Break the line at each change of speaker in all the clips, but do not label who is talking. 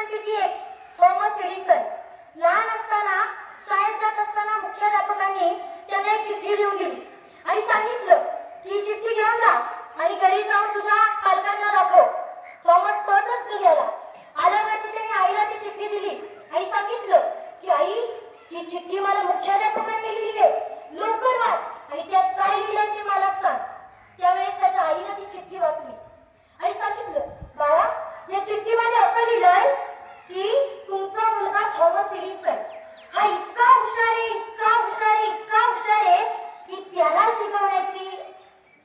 विख्यात शास्त्रज्ञांपैकी एक थॉमस एडिसन लहान असताना शाळेत जात असताना मुख्याध्यापकांनी त्यांना एक चिठ्ठी लिहून दिली. आणि सांगितलं की ही चिठ्ठी घेऊन जा आणि घरी जाऊन तुझ्या पालकांना दाखव. थॉमस पळतच घरी आला आल्यावरती त्याने आईला ती चिठ्ठी दिली. आणि सांगितलं की आई ही चिठ्ठी मला मुख्याध्यापकांनी लिहिली आहे. लवकर वाच आणि त्यात काय लिहिलंय ते मला सांग त्यावेळेस त्याच्या आईनं ती चिठ्ठी वाचली आणि सांगितलं बाळा या चिठ्ठीमध्ये असं लिहिलंय की तुमचा मुलगा थॉमस एडिसन हा इतका हुशार आहे इतका हुशार आहे इतका हुशार आहे की त्याला शिकवण्याची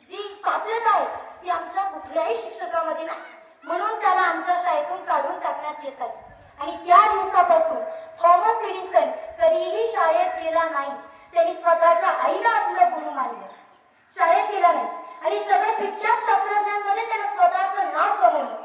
जी पात्रता आहे ती आमच्या कुठल्याही शिक्षकामध्ये नाही म्हणून त्याला आमच्या शाळेतून काढून टाकण्यात येत आहे आणि त्या दिवसापासून थॉमस एडिसन कधीही शाळेत गेला नाही त्यांनी स्वतःच्या आईला आपलं गुरु मानलं. शाळेत गेला नाही आणि जगविख्यात शास्त्रज्ञांमध्ये त्यानं स्वतःचं नाव कमवलं.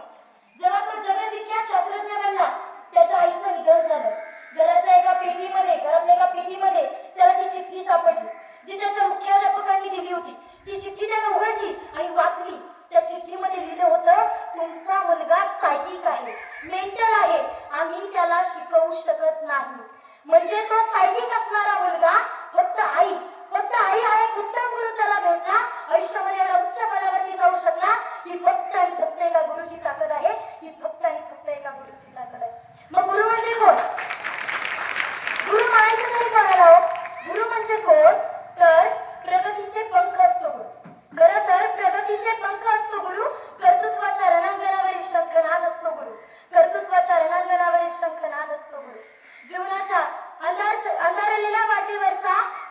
जेव्हा तो जगविख्यात शास्त्रज्ञ बनला त्याच्या आईचं निधन झालं. घराच्या एका पेटीमध्ये घरातल्या एका पेटीमध्ये त्याला ती चिठ्ठी सापडली जी त्याच्या मुख्याध्यापकांनी दिली होती. ती चिठ्ठी त्याने उघडली आणि वाचली. त्या चिठ्ठीमध्ये लिहिलं होतं तुमचा मुलगा सायकिक आहे मेंटल आहे. आम्ही त्याला शिकवू शकत नाही. म्हणजे तो सायकिक असणारा मुलगा फक्त आई. फक्त आई हा एक उत्तम गुरु त्याला भेटला. आयुष्यामध्ये एवढा उच्च पदावरती जाऊ शकला. ही फक्त आणि फक्त एका गुरुची ताकद आहे. ही फक्त आणि फक्त एका गुरुची ताकद आहे. मग गुरु म्हणजे कोण? गुरु म्हणायचं तरी कोणाला हो? गुरु म्हणजे कोण? तर प्रगतीचे पंख असतो गुरु. खर तर प्रगतीचे पंख असतो गुरु. कर्तृत्वाच्या रणांगणावरील शंखनाद असतो गुरु. कर्तृत्वाच्या रणांगणावरील शंखनाद असतो गुरु. जीवनात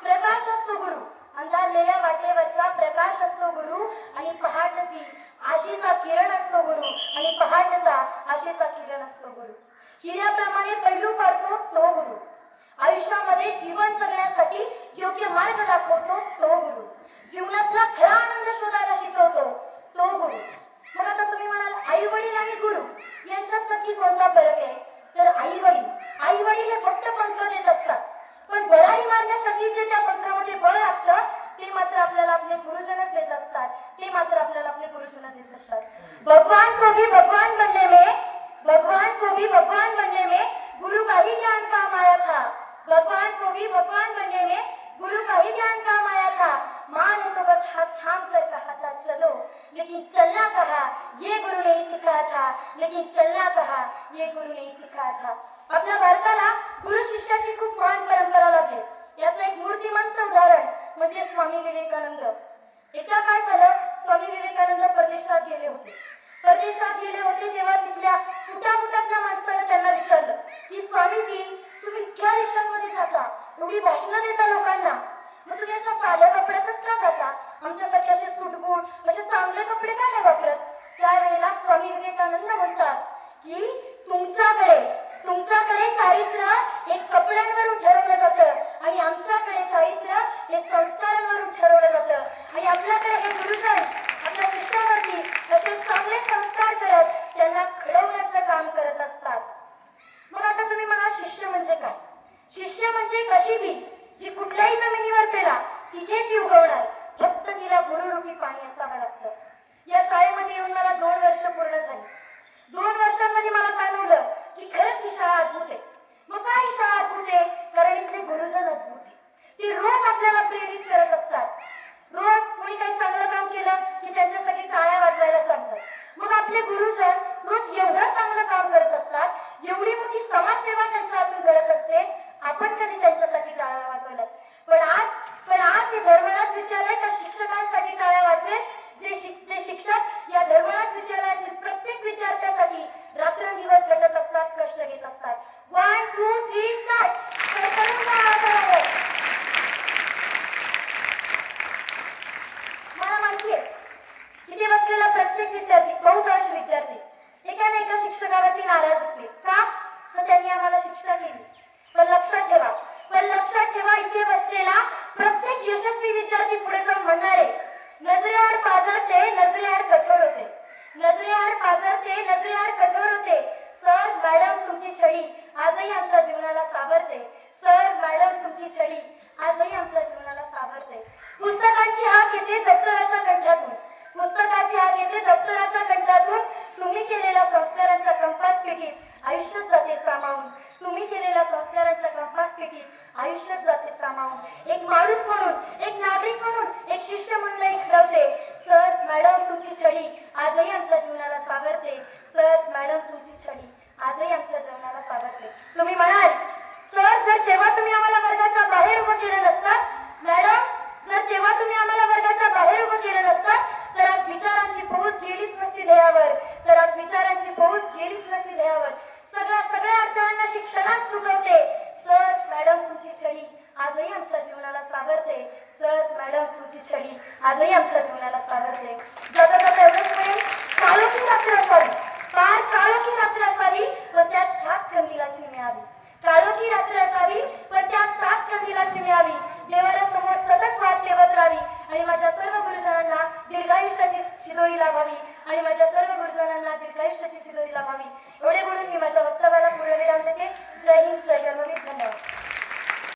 प्रकाश असतो गुरु. अंधारलेल्या वाटेवरचा प्रकाश असतो गुरु आणि पहाटची आशेचा किरण असतो गुरु आणि पहाटचा आशेचा किरण असतो गुरु. हिऱ्याप्रमाणे पैलू पाडतो तो गुरु. आयुष्यामध्ये जीवन जगण्यासाठी योग्य मार्ग दाखवतो तो गुरु. जीवनातला खरा आनंद शोधायला शिकवतो तो गुरु. मग आता तुम्ही म्हणाल आई वडील आणि गुरु यांच्यात नक्की कोणता फरक आहे तर आई वडील आई वडील हे फक्त पंख देत असतात पण भरारी मारण्यासाठी जे त्या पंखामध्ये बळ लागतं ते मात्र आपल्याला आपले गुरुजनच देत असतात ते मात्र आपल्याला आपले गुरुजन देत असतात. भगवान को भी भगवान बनने में भगवान को भी भगवान बनने में गुरु का ही ज्ञान काम आया था. भगवान को भी भगवान बनने में गुरु का ही ज्ञान काम आया था. माँ ने तो बस हाथ थाम कर कहा था चलो। लेकिन चलना कहा ये गुरु ने ही सिखाया था। लेकिन चलना कहा ये गुरु ने ही सिखाया था। आपल्या भारताला गुरु शिष्याची खूप महान परंपरा लाभली याचं एक मूर्तिमंत उदाहरण म्हणजे स्वामी विवेकानंद. परदेशात गेले होते तेव्हा तिथल्या सुट्या सुटामुटातल्या माणसाला त्यांना विचारलं की स्वामीजी तुम्ही इतक्या देशांमध्ये जाता? एवढी भाषणं देता लोकांना? मग तुम्ही अशा साध्या कपड्यातच का जाता? आमच्यासाठी असे सुटबूट असे चांगले कपडे का नाही वापरत? त्यावेळेला स्वामी विवेकानंद म्हणतात की तुमच्याकडे तुमच्याकडे चारित्र्य हे कपड्यांवरून ठरवलं जातं आणि आमच्याकडे चारित्र्य हे संस्कार ठरवलं जातं आणि आपल्याकडे हे गुरुजन आपल्या शिष्यावरती असे चांगले संस्कार करत त्यांना घडवण्याचं काम करत असतात मग आता तुम्ही म्हणा शिष्य म्हणजे काय शिष्य म्हणजे एक अशी बी जी कुठल्याही जमिनीवर पेला तिथे ती उगवणार. फक्त तिला गुरुरूपी पाणी असावं लागतं. या शाळेमध्ये येऊन मला दोन वर्ष पूर्ण झाली. दोन वर्षांमध्ये मला जाणवलं की खरंच ही शाळा अद्भुत आहे. मग काय शाळा अद्भुत आहे कारण इथले गुरुजन अद्भुत आहे ते रोज आपल्याला प्रेरित करत असतात रोज कोणी काही चांगलं काम केलं की त्यांच्यासाठी टाळ्या वाजवायला सांगतात मग आपले गुरुजन रोज एवढं चांगलं काम करत असतात एवढी मोठी समाजसेवा त्यांच्या हातून घडत असते आपण कधी त्यांच्यासाठी टाळ्या वाजवल्या पण आज पण आज हे धर्मनाथ विद्यालय त्या शिक्षकांसाठी टाळ्या वाजवेल जे शिक- जे शिक्षक या धर्मनाथ विद्यालयातील प्रत्येक विद्यार्थ्यासाठी रात्रंदिवस झटत असतात कष्ट घेत असतात वन टू थ्री स्टार लक्षात ठेवा पण लक्षात ठेवा इथे बसलेला प्रत्येक यशस्वी विद्यार्थी पुढे जाऊन म्हणणार आहे नजरेआड पाझरते नजरेआड कठोर होते. नजरेआड पाजरते नजरेआड कठोर होते. सर मॅडम तुमची छडी आजही आमच्या जीवनाला सावरते. सर मॅडम तुमची छडी आजही आमच्या जीवनाला सावरते. पुस्तकांची हाक येते दप्तराच्या कंठातून. पुस्तकाची आग येते दप्तराच्या गंटातून तुम्ही केलेल्या संस्कारांच्या कंपास पेटीत आयुष्यात जाते सामावून तुम्ही केलेल्या संस्कारांच्या कंपास पेटीत आयुष्यात जाते सामावून एक माणूस म्हणून एक नागरिक म्हणून एक शिष्य मंडळी घडवते सर मॅडम तुमची छडी आजही आमच्या जीवनाला सावरते सर मॅडम तुमची छडी आजही आमच्या जीवनाला सावरते तुम्ही म्हणाल सर जर तेव्हा तुम्ही आम्हाला वर्गाच्या बाहेर उभं केलं नसतं मॅडम जर तेव्हा तुम्ही आम्हाला वर्गाच्या बाहेर उभं केलं नसतं तर आज विचारांची फौज गेलीच नसती ध्येयावर तर आज विचारांची फौज गेलीच नसती देहावर सगळ्या सगळ्या अडथळ्यांना शिक्षणात चुकवते सर मॅडम तुमची छडी आजही आमच्या जीवनाला सावरते सर मॅडम तुमची छडी आजही आमच्या जीवनाला सावरते जगत जाता मिळेल म्हणेन काळोखी रात्र असावी. फार काळोखी रात्र असावी पण त्यात सात कंदिलाची मिळावी काळोखी रात्र असावी पण त्यात सात कंदिलाची मिळावी देवाला समोर सतत वाट ठेवत राहावी आणि माझ्या सर्व गुरुजनांना दीर्घायुष्याची शिदोरी लावावी आणि माझ्या सर्व गुरुजनांना दीर्घायुष्याची शिदोरी लाभावी एवढे बोलून